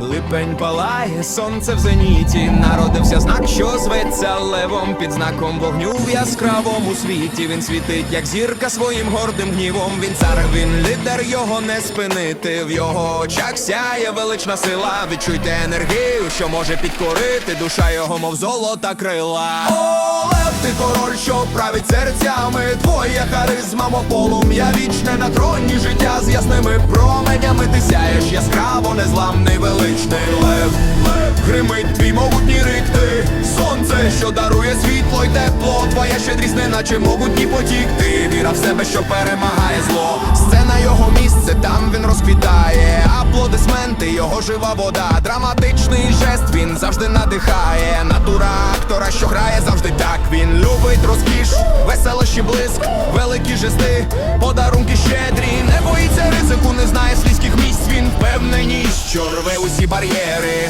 Липень палає, сонце в зеніті, народився знак, що зветься левом під знаком вогню в яскравому світі. Він світить, як зірка своїм гордим гнівом. Він цар, він лідер, його не спинити. В його очах сяє велична сила. Відчуйте енергію, що може підкорити. Душа його, мов золота крила. О, лев, ти король, що править серцями. Твоя харизма, мов полум'я вічне на троні життя з ясними променями. Ти сяєш яскраво, незламний величний лев. Гримить твій могутній рик ти Сонце, що дарує світло й тепло. Твоя щедрість, неначе могутній потік. Ти віра в себе, що перемагає зло. Сцена його місце, там він розквітає. Аплодисменти, його жива вода. Драматичний жест, він завжди надихає. Натура актора, що грає завжди так. Він любить розкіш, веселощі блиск, великі жести, подарунки щедрі. Що рве усі бар'єри.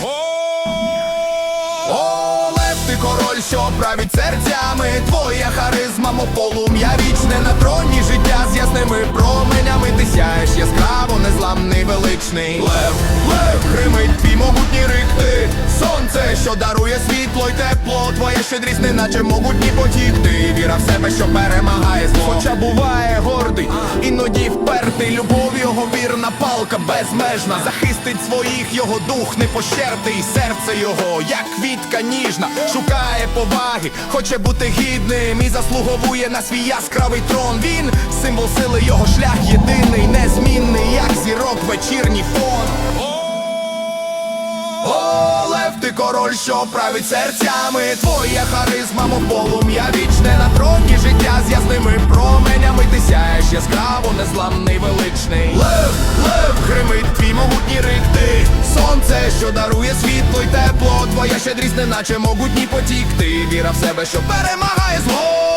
О, лев, ти король, що править серцями. Твоя харизма, мов полум'я вічне на троні життя з ясними променями. Ти сяєш яскраво, незламний величний лев, лев, гримить твій могутній рик ти Сонце, що дарує світло й тепло. Твоя щедрість, неначе могутній потік. Ти віра в себе, що перемагає зло. Хоча буває гордий, іноді впертий. Любов його вірна палка безмежна. Захистить своїх його дух непощертий. Серце його, як квітка ніжна, шукає поваги, хоче бути гідним і заслуговує на свій яскравий трон. Він символ сили, його шлях єдиний, незмінний, як зірок вечірній фон. Лев, ти король, що править серцями. Твоя харизма, мов полум'я вічне на троні життя з ясними величний. Лев, лев, гримить твій могутній рик ти Сонце, що дарує світло й тепло. Твоя щедрість, неначе могутній потік. Ти віра в себе, що перемагає зло.